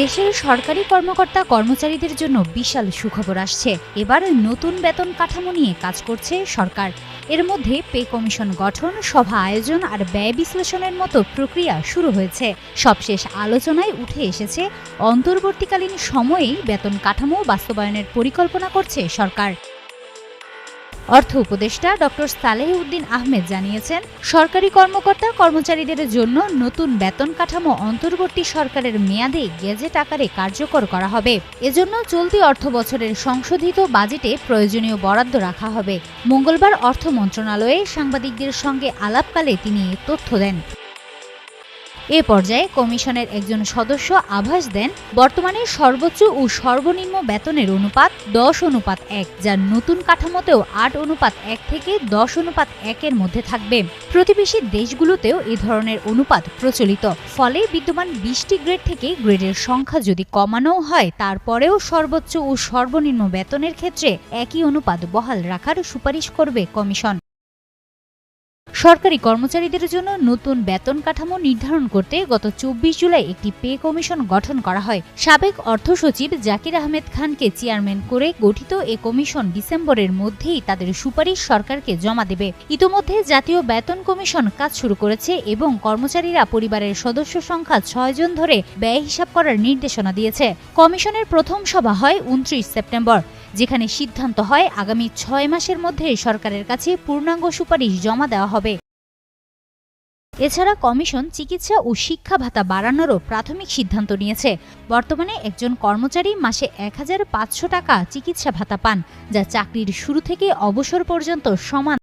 দেশের সরকারি কর্মকর্তা কর্মচারীদের জন্য বিশাল সুখবর আসছে। এবার নতুন বেতন কাঠামো নিয়ে কাজ করছে সরকার। এর মধ্যে পে কমিশন গঠন, সভা আয়োজন আর ব্যয় বিশ্লেষণের মতো প্রক্রিয়া শুরু হয়েছে। সবশেষ আলোচনায় উঠে এসেছে, অন্তর্বর্তীকালীন সময়েই বেতন কাঠামো বাস্তবায়নের পরিকল্পনা করছে সরকার। অর্থ উপদেষ্টা ডক্টর সালেহ উদ্দিন আহমেদ জানিয়েছেন, সরকারি কর্মকর্তা কর্মচারীদের জন্য নতুন বেতন কাঠামো অন্তর্বর্তী সরকারের মেয়াদে গেজেট আকারে কার্যকর করা হবে। এজন্য চলতি অর্থ বছরের সংশোধিত বাজেটে প্রয়োজনীয় বরাদ্দ রাখা হবে। মঙ্গলবার অর্থ মন্ত্রণালয়ে সাংবাদিকদের সঙ্গে আলাপকালে তিনি তথ্য দেন। এ পর্যায়ে কমিশনের একজন সদস্য আভাস দেন, বর্তমানে সর্বোচ্চ ও সর্বনিম্ন বেতনের অনুপাত দশ অনুপাত এক যা নতুন কাঠামোতেও আট অনুপাত এক থেকে দশ অনুপাত একের মধ্যে থাকবে। প্রতিবেশী দেশগুলোতেও এ ধরনের অনুপাত প্রচলিত। ফলে বিদ্যমান বিশটি গ্রেড থেকে গ্রেডের সংখ্যা যদি কমানোও হয়, তারপরেও সর্বোচ্চ ও সর্বনিম্ন বেতনের ক্ষেত্রে একই অনুপাত বহাল রাখার সুপারিশ করবে কমিশন। সরকারি কর্মচারীদের জন্য নতুন বেতন কাঠামো নির্ধারণ করতে গত চব্বিশ জুলাই একটি পে কমিশন গঠন করা হয়। সাবেক অর্থ সচিব জাকির আহমেদ খানকে চেয়ারম্যান করে গঠিত এ কমিশন ডিসেম্বরের মধ্যেই তাদের সুপারিশ সরকারকে জমা দেবে। ইতোমধ্যে জাতীয় বেতন কমিশন কাজ শুরু করেছে এবং কর্মচারীরা পরিবারের সদস্য সংখ্যা ছয় জন ধরে ব্যয় হিসাব করার নির্দেশনা দিয়েছে। কমিশনের প্রথম সভা হয় উনত্রিশ সেপ্টেম্বর। যেখানে সিদ্ধান্ত হয় আগামী ছয় মাসের মধ্যে সরকারের কাছে পূর্ণাঙ্গ সুপারিশ জমা দেওয়া হবে। এছাড়া কমিশন চিকিৎসা ও শিক্ষা ভাতা বাড়ানোরও প্রাথমিক সিদ্ধান্ত নিয়েছে। বর্তমানে একজন কর্মচারী মাসে এক হাজার পাঁচশো টাকা চিকিৎসা ভাতা পান, যা চাকরির শুরু থেকে অবসর পর্যন্ত সমান